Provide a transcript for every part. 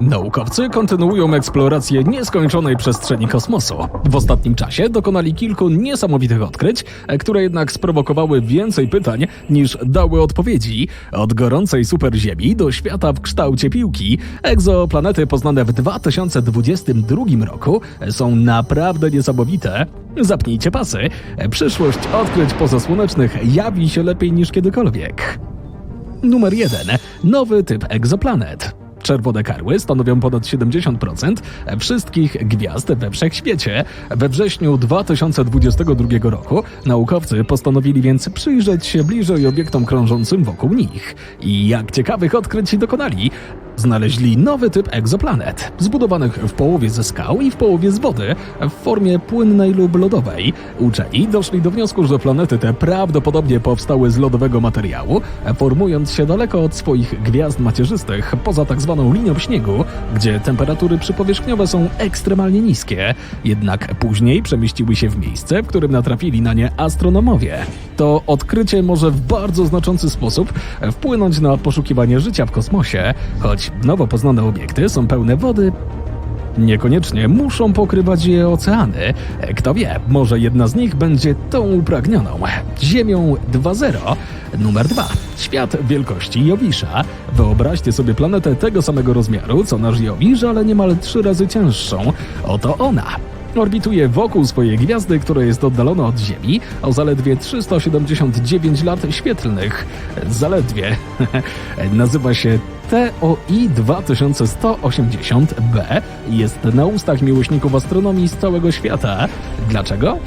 Naukowcy kontynuują eksplorację nieskończonej przestrzeni kosmosu. W ostatnim czasie dokonali kilku niesamowitych odkryć, które jednak sprowokowały więcej pytań niż dały odpowiedzi. Od gorącej superziemi do świata w kształcie piłki, egzoplanety poznane w 2022 roku są naprawdę niesamowite. Zapnijcie pasy. Przyszłość odkryć pozasłonecznych jawi się lepiej niż kiedykolwiek. Numer 1. Nowy typ egzoplanet. Czerwone karły stanowią ponad 70% wszystkich gwiazd we wszechświecie. We wrześniu 2022 roku naukowcy postanowili więc przyjrzeć się bliżej obiektom krążącym wokół nich. I jak ciekawych odkryć dokonali? Znaleźli nowy typ egzoplanet, zbudowanych w połowie ze skał i w połowie z wody, w formie płynnej lub lodowej. Uczeni doszli do wniosku, że planety te prawdopodobnie powstały z lodowego materiału, formując się daleko od swoich gwiazd macierzystych, poza tak zwaną linią śniegu, gdzie temperatury przypowierzchniowe są ekstremalnie niskie. Jednak później przemieściły się w miejsce, w którym natrafili na nie astronomowie. To odkrycie może w bardzo znaczący sposób wpłynąć na poszukiwanie życia w kosmosie, choć nowo poznane obiekty są pełne wody, Niekoniecznie muszą pokrywać je oceany. Kto wie, może jedna z nich będzie tą upragnioną. Ziemią 2.0. Numer 2. Świat wielkości Jowisza. Wyobraźcie sobie planetę tego samego rozmiaru co nasz Jowisz, ale niemal trzy razy cięższą. Oto ona. Orbituje wokół swojej gwiazdy, która jest oddalona od Ziemi o zaledwie 379 lat świetlnych. Zaledwie. Nazywa się TOI 2180b i jest na ustach miłośników astronomii z całego świata. Dlaczego?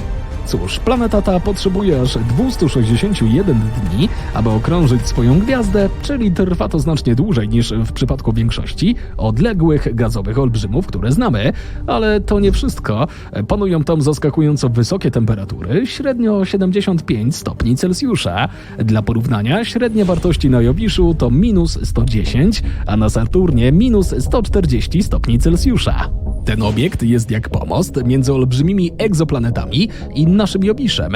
Cóż, planeta ta potrzebuje aż 261 dni, aby okrążyć swoją gwiazdę, czyli trwa to znacznie dłużej niż w przypadku większości odległych gazowych olbrzymów, które znamy. Ale to nie wszystko. Panują tam zaskakująco wysokie temperatury, średnio 75 stopni Celsjusza. Dla porównania, średnie wartości na Jowiszu to minus 110, a na Saturnie minus 140 stopni Celsjusza. Ten obiekt jest jak pomost między olbrzymimi egzoplanetami i naszym Jowiszem.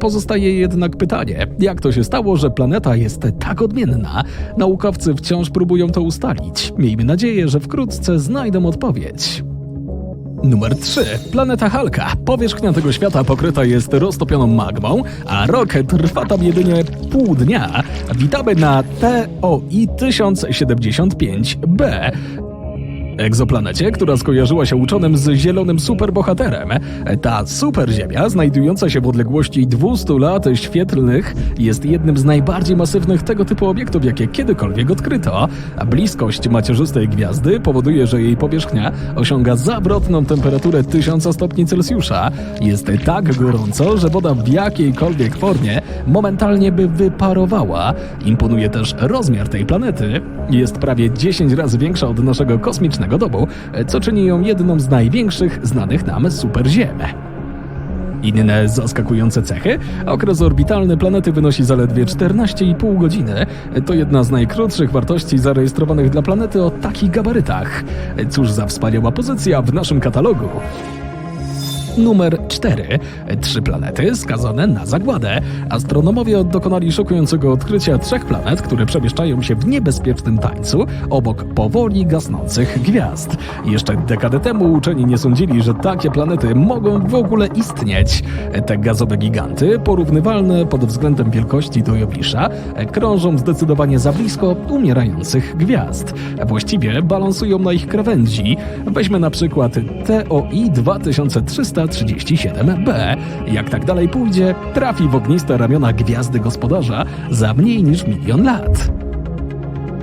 Pozostaje jednak pytanie, jak to się stało, że planeta jest tak odmienna? Naukowcy wciąż próbują to ustalić. Miejmy nadzieję, że wkrótce znajdą odpowiedź. Numer 3. Planeta Halka. Powierzchnia tego świata pokryta jest roztopioną magmą, a rok trwa tam jedynie pół dnia. Witamy na TOI 1075b. Egzoplanecie, która skojarzyła się uczonym z zielonym superbohaterem. Ta superziemia, znajdująca się w odległości 200 lat świetlnych, jest jednym z najbardziej masywnych tego typu obiektów, jakie kiedykolwiek odkryto. Bliskość macierzystej gwiazdy powoduje, że jej powierzchnia osiąga zawrotną temperaturę 1000 stopni Celsjusza. Jest tak gorąco, że woda w jakiejkolwiek formie momentalnie by wyparowała. Imponuje też rozmiar tej planety. Jest prawie 10 razy większa od naszego kosmicznego co czyni ją jedną z największych znanych nam superziem. Inne zaskakujące cechy? Okres orbitalny planety wynosi zaledwie 14,5 godziny. To jedna z najkrótszych wartości zarejestrowanych dla planety o takich gabarytach. Cóż za wspaniała pozycja w naszym katalogu. Numer 4. Trzy planety skazane na zagładę. Astronomowie dokonali szokującego odkrycia trzech planet, które przemieszczają się w niebezpiecznym tańcu obok powoli gasnących gwiazd. Jeszcze dekadę temu uczeni nie sądzili, że takie planety mogą w ogóle istnieć. Te gazowe giganty, porównywalne pod względem wielkości do Jowisza, krążą zdecydowanie za blisko umierających gwiazd. Właściwie balansują na ich krawędzi. Weźmy na przykład TOI 2300 337b. Jak tak dalej pójdzie, trafi w ogniste ramiona gwiazdy gospodarza za mniej niż milion lat.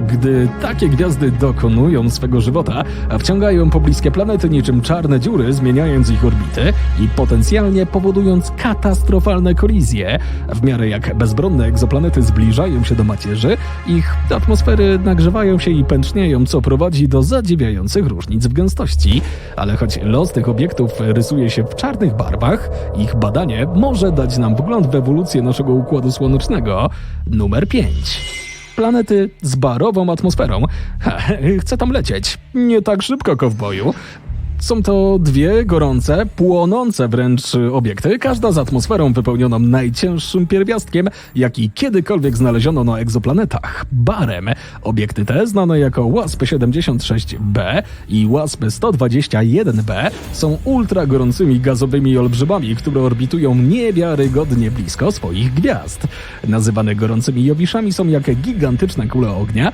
Gdy takie gwiazdy dokonują swego żywota, wciągają pobliskie planety niczym czarne dziury, zmieniając ich orbity i potencjalnie powodując katastrofalne kolizje. W miarę jak bezbronne egzoplanety zbliżają się do macierzy, ich atmosfery nagrzewają się i pęcznieją, co prowadzi do zadziwiających różnic w gęstości. Ale choć los tych obiektów rysuje się w czarnych barwach, ich badanie może dać nam wgląd w ewolucję naszego Układu Słonecznego. Numer 5 planety z barową atmosferą. Chcę tam lecieć. Nie tak szybko, kowboju. Są to dwie gorące, płonące wręcz obiekty, każda z atmosferą wypełnioną najcięższym pierwiastkiem, jaki kiedykolwiek znaleziono na egzoplanetach barem. Obiekty te, znane jako WASP-76b i WASP-121b, są ultragorącymi gazowymi olbrzymami, które orbitują niewiarygodnie blisko swoich gwiazd. Nazywane gorącymi jowiszami są jak gigantyczne kule ognia,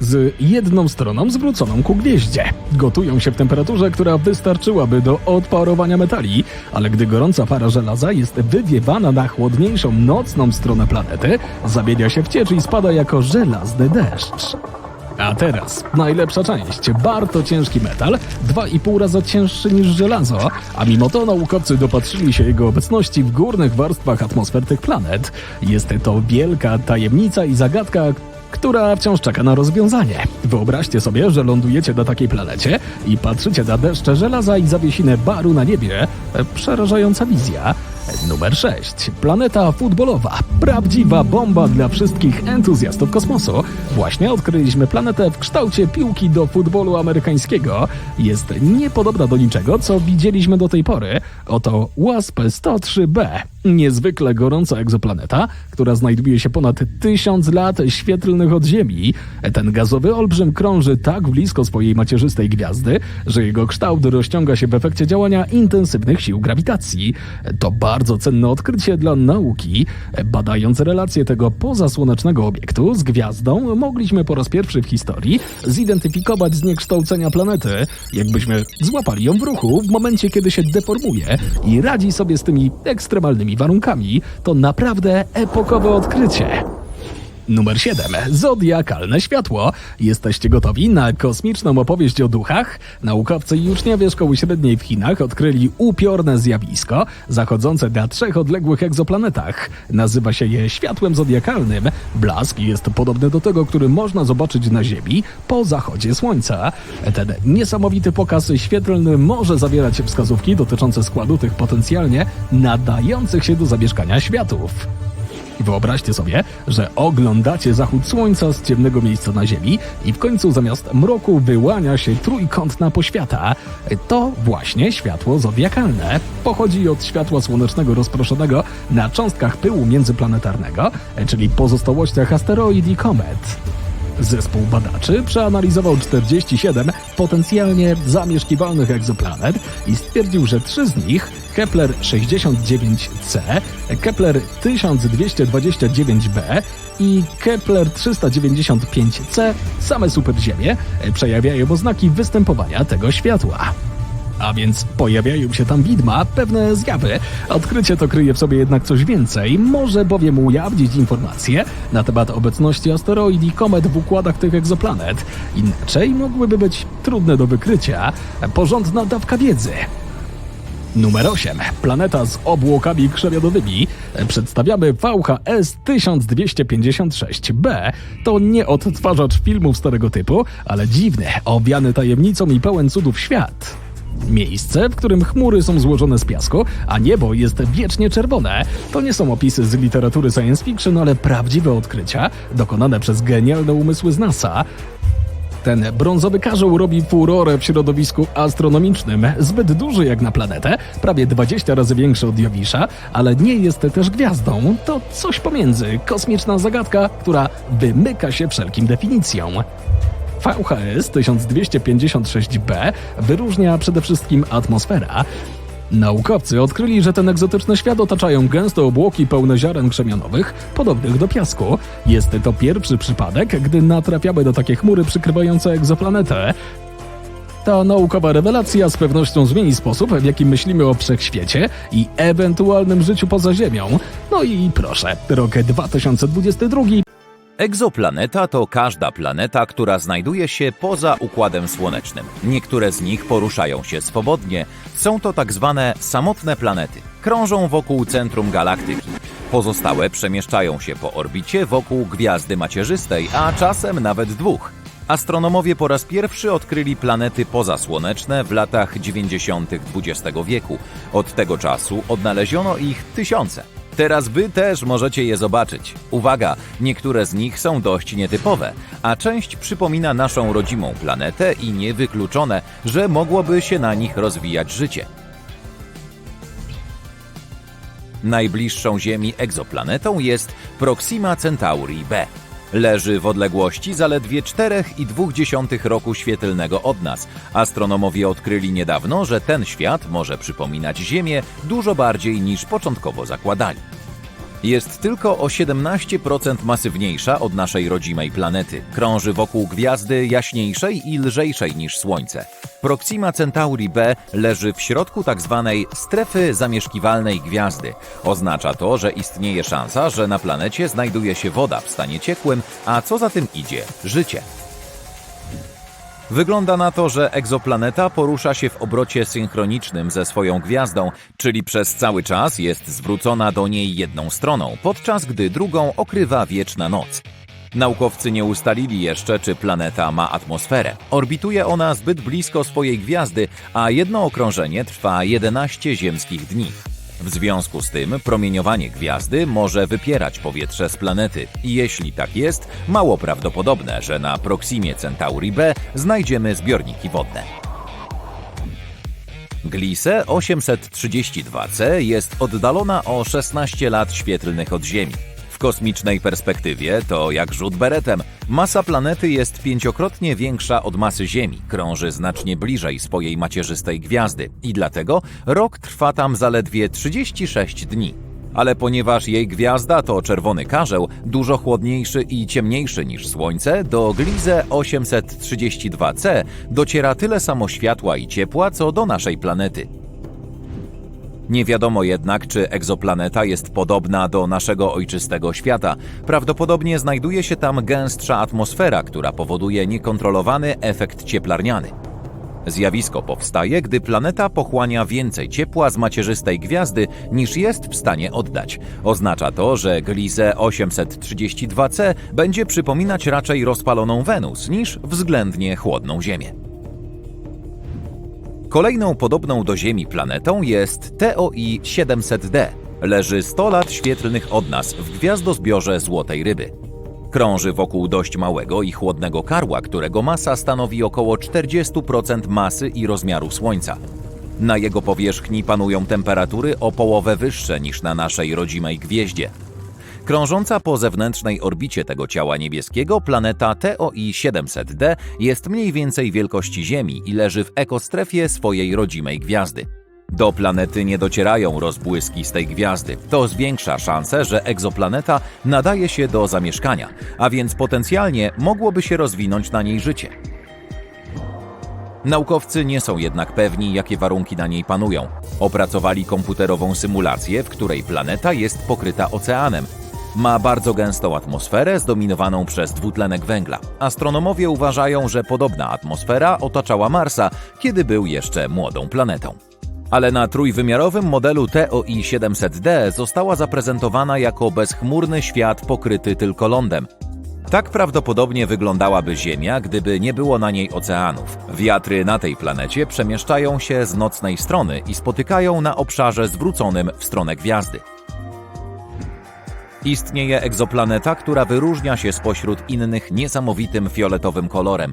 z jedną stroną zwróconą ku gwieździe. Gotują się w temperaturze, która wystarczyłaby do odparowania metali, ale gdy gorąca para żelaza jest wywiewana na chłodniejszą nocną stronę planety, zamienia się w ciecz i spada jako żelazny deszcz. A teraz najlepsza część. Bar to ciężki metal, 2,5 razy cięższy niż żelazo, a mimo to naukowcy dopatrzyli się jego obecności w górnych warstwach atmosfer tych planet. Jest to wielka tajemnica i zagadka, która wciąż czeka na rozwiązanie. Wyobraźcie sobie, że lądujecie na takiej planecie i patrzycie na deszcze żelaza i zawiesinę baru na niebie. Przerażająca wizja. Numer 6. Planeta futbolowa. Prawdziwa bomba dla wszystkich entuzjastów kosmosu. Właśnie odkryliśmy planetę w kształcie piłki do futbolu amerykańskiego. Jest niepodobna do niczego, co widzieliśmy do tej pory. Oto WASP-103b. Niezwykle gorąca egzoplaneta, która znajduje się ponad tysiąc lat świetlnych od Ziemi. Ten gazowy olbrzym krąży tak blisko swojej macierzystej gwiazdy, że jego kształt rozciąga się w efekcie działania intensywnych sił grawitacji. To bardzo cenne odkrycie dla nauki. Badając relacje tego pozasłonecznego obiektu z gwiazdą, mogliśmy po raz pierwszy w historii zidentyfikować zniekształcenia planety, jakbyśmy złapali ją w ruchu w momencie, kiedy się deformuje i radzi sobie z tymi ekstremalnymi warunkami. To naprawdę epokowe odkrycie. Numer 7. Zodiakalne światło. Jesteście gotowi na kosmiczną opowieść o duchach? Naukowcy i uczniowie szkoły średniej w Chinach odkryli upiorne zjawisko zachodzące na trzech odległych egzoplanetach. Nazywa się je światłem zodiakalnym. Blask jest podobny do tego, który można zobaczyć na Ziemi po zachodzie Słońca. Ten niesamowity pokaz świetlny może zawierać wskazówki dotyczące składu tych potencjalnie nadających się do zamieszkania światów. I Wyobraźcie sobie, że oglądacie zachód słońca z ciemnego miejsca na Ziemi i w końcu zamiast mroku wyłania się trójkątna poświata. To właśnie światło zodiakalne. Pochodzi od światła słonecznego rozproszonego na cząstkach pyłu międzyplanetarnego, czyli pozostałościach asteroid i komet. Zespół badaczy przeanalizował 47 potencjalnie zamieszkiwalnych egzoplanet i stwierdził, że trzy z nich, Kepler 69c, Kepler 1229b i Kepler 395c, same superziemie, przejawiają oznaki występowania tego światła. A więc pojawiają się tam widma, pewne zjawy. Odkrycie to kryje w sobie jednak coś więcej, może bowiem ujawnić informacje na temat obecności asteroid i komet w układach tych egzoplanet. Inaczej mogłyby być trudne do wykrycia. Porządna dawka wiedzy. Numer 8. Planeta z obłokami krzewiodowymi. Przedstawiamy VHS 1256b. To nie odtwarzacz filmów starego typu, ale dziwny, owiany tajemnicą i pełen cudów świat. Miejsce, w którym chmury są złożone z piasku, a niebo jest wiecznie czerwone. To nie są opisy z literatury science fiction, ale prawdziwe odkrycia dokonane przez genialne umysły z NASA. Ten brązowy karzeł robi furorę w środowisku astronomicznym. Zbyt duży jak na planetę, prawie 20 razy większy od Jowisza, ale nie jest też gwiazdą. To coś pomiędzy. Kosmiczna zagadka, która wymyka się wszelkim definicjom. VHS 1256b wyróżnia przede wszystkim atmosfera. Naukowcy odkryli, że ten egzotyczny świat otaczają gęste obłoki pełne ziaren krzemionowych, podobnych do piasku. Jest to pierwszy przypadek, gdy natrafiamy do takie chmury przykrywające egzoplanetę. Ta naukowa rewelacja z pewnością zmieni sposób, w jaki myślimy o wszechświecie i ewentualnym życiu poza Ziemią. No i proszę, rok 2022 Egzoplaneta to każda planeta, która znajduje się poza Układem Słonecznym. Niektóre z nich poruszają się swobodnie. Są to tak zwane samotne planety. Krążą wokół centrum galaktyki. Pozostałe przemieszczają się po orbicie wokół gwiazdy macierzystej, a czasem nawet dwóch. Astronomowie po raz pierwszy odkryli planety pozasłoneczne w latach 90. XX wieku. Od tego czasu odnaleziono ich tysiące. Teraz wy też możecie je zobaczyć. Uwaga, niektóre z nich są dość nietypowe, a część przypomina naszą rodzimą planetę i niewykluczone, że mogłoby się na nich rozwijać życie. Najbliższą Ziemi egzoplanetą jest Proxima Centauri b. Leży w odległości zaledwie 4,2 roku świetlnego od nas. Astronomowie odkryli niedawno, że ten świat może przypominać Ziemię dużo bardziej niż początkowo zakładali. Jest tylko o 17% masywniejsza od naszej rodzimej planety. Krąży wokół gwiazdy jaśniejszej i lżejszej niż Słońce. Proxima Centauri b leży w środku tzw. strefy zamieszkiwalnej gwiazdy. Oznacza to, że istnieje szansa, że na planecie znajduje się woda w stanie ciekłym, a co za tym idzie życie. Wygląda na to, że egzoplaneta porusza się w obrocie synchronicznym ze swoją gwiazdą, czyli przez cały czas jest zwrócona do niej jedną stroną, podczas gdy drugą okrywa wieczna noc. Naukowcy nie ustalili jeszcze, czy planeta ma atmosferę. Orbituje ona zbyt blisko swojej gwiazdy, a jedno okrążenie trwa 11 ziemskich dni. W związku z tym promieniowanie gwiazdy może wypierać powietrze z planety jeśli tak jest, mało prawdopodobne, że na Proximie Centauri b znajdziemy zbiorniki wodne. Gliese 832c jest oddalona o 16 lat świetlnych od Ziemi. Kosmicznej perspektywie to jak rzut beretem. Masa planety jest pięciokrotnie większa od masy Ziemi, krąży znacznie bliżej swojej macierzystej gwiazdy i dlatego rok trwa tam zaledwie 36 dni. Ale ponieważ jej gwiazda to czerwony karzeł, dużo chłodniejszy i ciemniejszy niż Słońce, do Gliese 832c dociera tyle samo światła i ciepła, co do naszej planety. Nie wiadomo jednak, czy egzoplaneta jest podobna do naszego ojczystego świata. Prawdopodobnie znajduje się tam gęstsza atmosfera, która powoduje niekontrolowany efekt cieplarniany. Zjawisko powstaje, gdy planeta pochłania więcej ciepła z macierzystej gwiazdy niż jest w stanie oddać. Oznacza to, że Gliese 832c będzie przypominać raczej rozpaloną Wenus niż względnie chłodną Ziemię. Kolejną podobną do Ziemi planetą jest TOI 700D. Leży 100 lat świetlnych od nas w gwiazdozbiorze Złotej Ryby. Krąży wokół dość małego i chłodnego karła, którego masa stanowi około 40% masy i rozmiaru Słońca. Na jego powierzchni panują temperatury o połowę wyższe niż na naszej rodzimej gwieździe. Krążąca po zewnętrznej orbicie tego ciała niebieskiego planeta TOI 700D jest mniej więcej wielkości Ziemi i leży w ekostrefie swojej rodzimej gwiazdy. Do planety nie docierają rozbłyski z tej gwiazdy. To zwiększa szanse, że egzoplaneta nadaje się do zamieszkania, a więc potencjalnie mogłoby się rozwinąć na niej życie. Naukowcy nie są jednak pewni, jakie warunki na niej panują. Opracowali komputerową symulację, w której planeta jest pokryta oceanem. Ma bardzo gęstą atmosferę zdominowaną przez dwutlenek węgla. Astronomowie uważają, że podobna atmosfera otaczała Marsa, kiedy był jeszcze młodą planetą. Ale na trójwymiarowym modelu TOI 700D została zaprezentowana jako bezchmurny świat pokryty tylko lądem. Tak prawdopodobnie wyglądałaby Ziemia, gdyby nie było na niej oceanów. Wiatry na tej planecie przemieszczają się z nocnej strony i spotykają na obszarze zwróconym w stronę gwiazdy. Istnieje egzoplaneta, która wyróżnia się spośród innych niesamowitym fioletowym kolorem.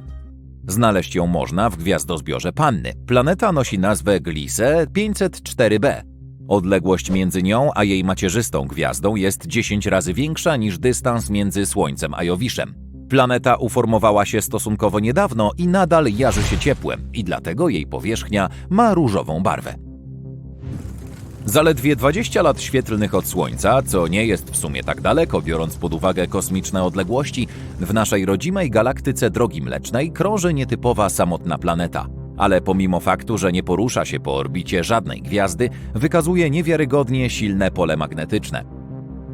Znaleźć ją można w gwiazdozbiorze Panny. Planeta nosi nazwę Gliese 504b. Odległość między nią a jej macierzystą gwiazdą jest 10 razy większa niż dystans między Słońcem a Jowiszem. Planeta uformowała się stosunkowo niedawno i nadal jarzy się ciepłem, i dlatego jej powierzchnia ma różową barwę. Zaledwie 20 lat świetlnych od Słońca, co nie jest w sumie tak daleko, biorąc pod uwagę kosmiczne odległości, w naszej rodzimej galaktyce Drogi Mlecznej krąży nietypowa samotna planeta. Ale pomimo faktu, że nie porusza się po orbicie żadnej gwiazdy, wykazuje niewiarygodnie silne pole magnetyczne.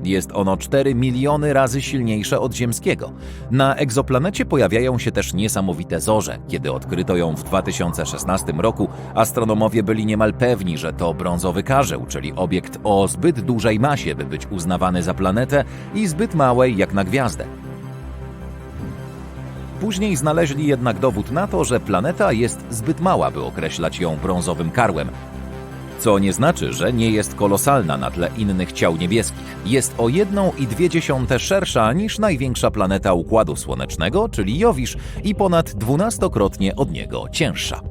Jest ono 4 miliony razy silniejsze od ziemskiego. Na egzoplanecie pojawiają się też niesamowite zorze. Kiedy odkryto ją w 2016 roku, astronomowie byli niemal pewni, że to brązowy karzeł, czyli obiekt o zbyt dużej masie, by być uznawany za planetę i zbyt małej jak na gwiazdę. Później znaleźli jednak dowód na to, że planeta jest zbyt mała, by określać ją brązowym karłem, co nie znaczy, że nie jest kolosalna na tle innych ciał niebieskich. Jest o 1,2 szersza niż największa planeta Układu Słonecznego, czyli Jowisz, i ponad 12-krotnie od niego cięższa.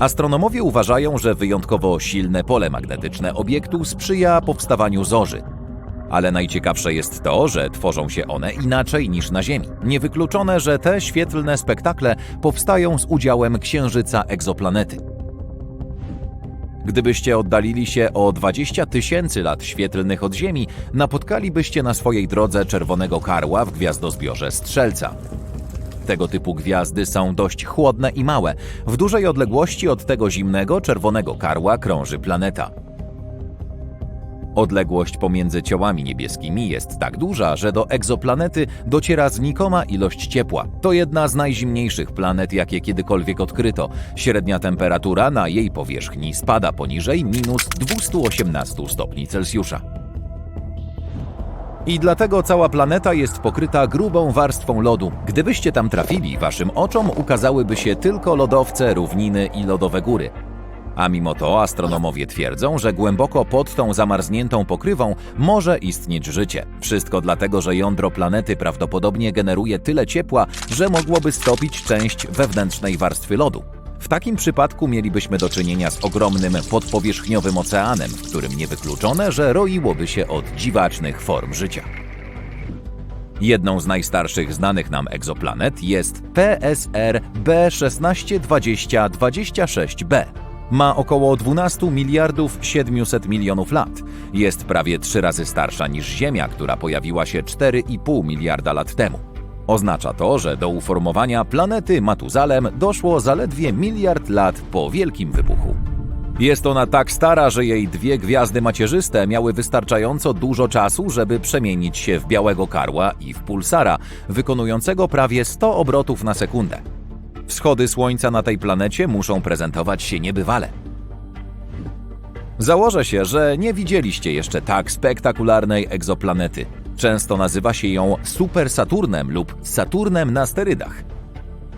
Astronomowie uważają, że wyjątkowo silne pole magnetyczne obiektu sprzyja powstawaniu zorzy. Ale najciekawsze jest to, że tworzą się one inaczej niż na Ziemi. Niewykluczone, że te świetlne spektakle powstają z udziałem księżyca egzoplanety. Gdybyście oddalili się o 20 tysięcy lat świetlnych od Ziemi, napotkalibyście na swojej drodze czerwonego karła w gwiazdozbiorze Strzelca. Tego typu gwiazdy są dość chłodne i małe. W dużej odległości od tego zimnego czerwonego karła krąży planeta. Odległość pomiędzy ciałami niebieskimi jest tak duża, że do egzoplanety dociera znikoma ilość ciepła. To jedna z najzimniejszych planet, jakie kiedykolwiek odkryto. Średnia temperatura na jej powierzchni spada poniżej minus 218 stopni Celsjusza. I dlatego cała planeta jest pokryta grubą warstwą lodu. Gdybyście tam trafili, waszym oczom ukazałyby się tylko lodowce, równiny i lodowe góry. A mimo to astronomowie twierdzą, że głęboko pod tą zamarzniętą pokrywą może istnieć życie. Wszystko dlatego, że jądro planety prawdopodobnie generuje tyle ciepła, że mogłoby stopić część wewnętrznej warstwy lodu. W takim przypadku mielibyśmy do czynienia z ogromnym podpowierzchniowym oceanem, w którym niewykluczone, że roiłoby się od dziwacznych form życia. Jedną z najstarszych znanych nam egzoplanet jest PSR B162026b. Ma około 12 miliardów 700 milionów lat. Jest prawie trzy razy starsza niż Ziemia, która pojawiła się 4,5 miliarda lat temu. Oznacza to, że do uformowania planety Matuzalem doszło zaledwie miliard lat po Wielkim Wybuchu. Jest ona tak stara, że jej dwie gwiazdy macierzyste miały wystarczająco dużo czasu, żeby przemienić się w białego karła i w pulsara, wykonującego prawie 100 obrotów na sekundę. Wschody Słońca na tej planecie muszą prezentować się niebywale. Założę się, że nie widzieliście jeszcze tak spektakularnej egzoplanety. Często nazywa się ją Super Saturnem lub Saturnem na sterydach.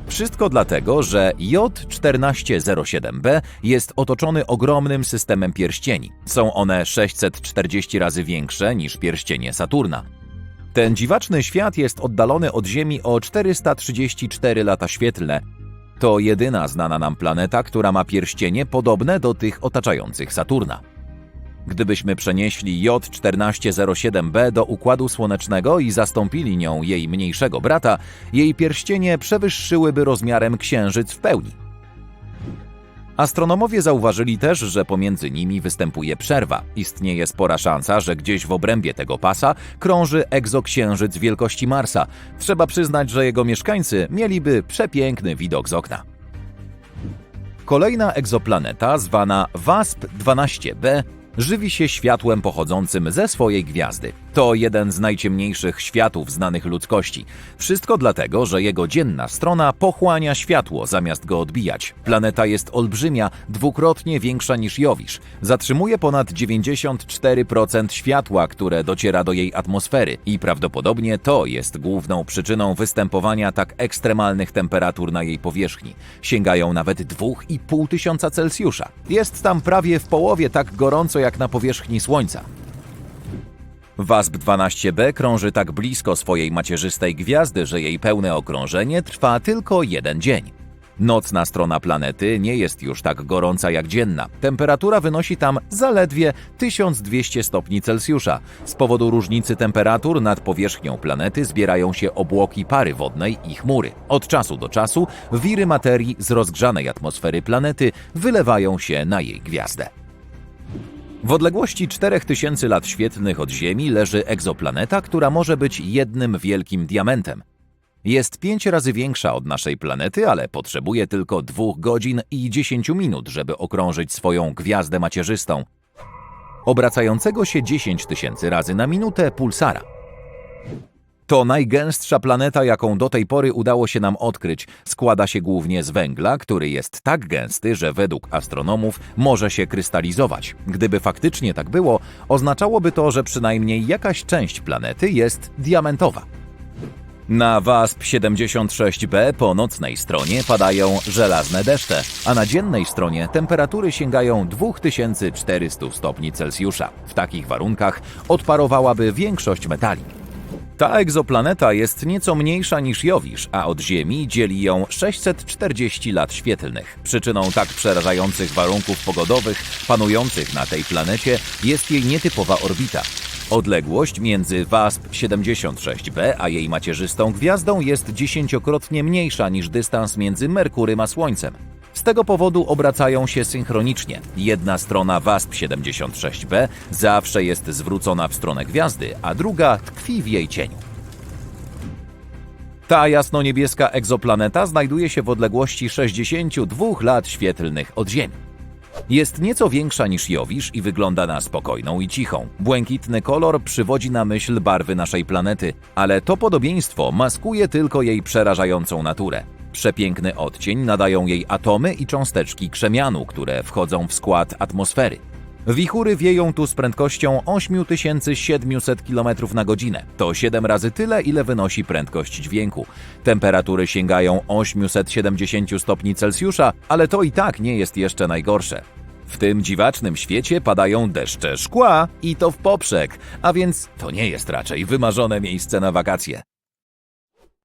Wszystko dlatego, że J1407b jest otoczony ogromnym systemem pierścieni. Są one 640 razy większe niż pierścienie Saturna. Ten dziwaczny świat jest oddalony od Ziemi o 434 lata świetlne. To jedyna znana nam planeta, która ma pierścienie podobne do tych otaczających Saturna. Gdybyśmy przenieśli J1407b do Układu Słonecznego i zastąpili nią jej mniejszego brata, jej pierścienie przewyższyłyby rozmiarem Księżyc w pełni. Astronomowie zauważyli też, że pomiędzy nimi występuje przerwa. Istnieje spora szansa, że gdzieś w obrębie tego pasa krąży egzoksiężyc wielkości Marsa. Trzeba przyznać, że jego mieszkańcy mieliby przepiękny widok z okna. Kolejna egzoplaneta, zwana WASP-12b, żywi się światłem pochodzącym ze swojej gwiazdy. To jeden z najciemniejszych światów znanych ludzkości. Wszystko dlatego, że jego dzienna strona pochłania światło zamiast go odbijać. Planeta jest olbrzymia, dwukrotnie większa niż Jowisz. Zatrzymuje ponad 94% światła, które dociera do jej atmosfery i prawdopodobnie to jest główną przyczyną występowania tak ekstremalnych temperatur na jej powierzchni. Sięgają nawet 2,5 tysiąca Celsjusza. Jest tam prawie w połowie tak gorąco jak na powierzchni Słońca. WASP-12b krąży tak blisko swojej macierzystej gwiazdy, że jej pełne okrążenie trwa tylko jeden dzień. Nocna strona planety nie jest już tak gorąca jak dzienna. Temperatura wynosi tam zaledwie 1200 stopni Celsjusza. Z powodu różnicy temperatur nad powierzchnią planety zbierają się obłoki pary wodnej i chmury. Od czasu do czasu wiry materii z rozgrzanej atmosfery planety wylewają się na jej gwiazdę. W odległości 4000 lat świetlnych od Ziemi leży egzoplaneta, która może być jednym wielkim diamentem. Jest pięć razy większa od naszej planety, ale potrzebuje tylko 2 godzin i 10 minut, żeby okrążyć swoją gwiazdę macierzystą, obracającego się 10 tysięcy razy na minutę pulsara. To najgęstsza planeta, jaką do tej pory udało się nam odkryć. Składa się głównie z węgla, który jest tak gęsty, że według astronomów może się krystalizować. Gdyby faktycznie tak było, oznaczałoby to, że przynajmniej jakaś część planety jest diamentowa. Na WASP-76b po nocnej stronie padają żelazne deszcze, a na dziennej stronie temperatury sięgają 2400 stopni Celsjusza. W takich warunkach odparowałaby większość metali. Ta egzoplaneta jest nieco mniejsza niż Jowisz, a od Ziemi dzieli ją 640 lat świetlnych. Przyczyną tak przerażających warunków pogodowych panujących na tej planecie jest jej nietypowa orbita. Odległość między WASP-76b a jej macierzystą gwiazdą jest dziesięciokrotnie mniejsza niż dystans między Merkurym a Słońcem. Z tego powodu obracają się synchronicznie. Jedna strona WASP-76b zawsze jest zwrócona w stronę gwiazdy, a druga tkwi w jej cieniu. Ta jasnoniebieska egzoplaneta znajduje się w odległości 62 lat świetlnych od Ziemi. Jest nieco większa niż Jowisz i wygląda na spokojną i cichą. Błękitny kolor przywodzi na myśl barwy naszej planety, ale to podobieństwo maskuje tylko jej przerażającą naturę. Przepiękny odcień nadają jej atomy i cząsteczki krzemianu, które wchodzą w skład atmosfery. Wichury wieją tu z prędkością 8700 km na godzinę. To 7 razy tyle, ile wynosi prędkość dźwięku. Temperatury sięgają 870 stopni Celsjusza, ale to i tak nie jest jeszcze najgorsze. W tym dziwacznym świecie padają deszcze szkła i to w poprzek, a więc to nie jest raczej wymarzone miejsce na wakacje.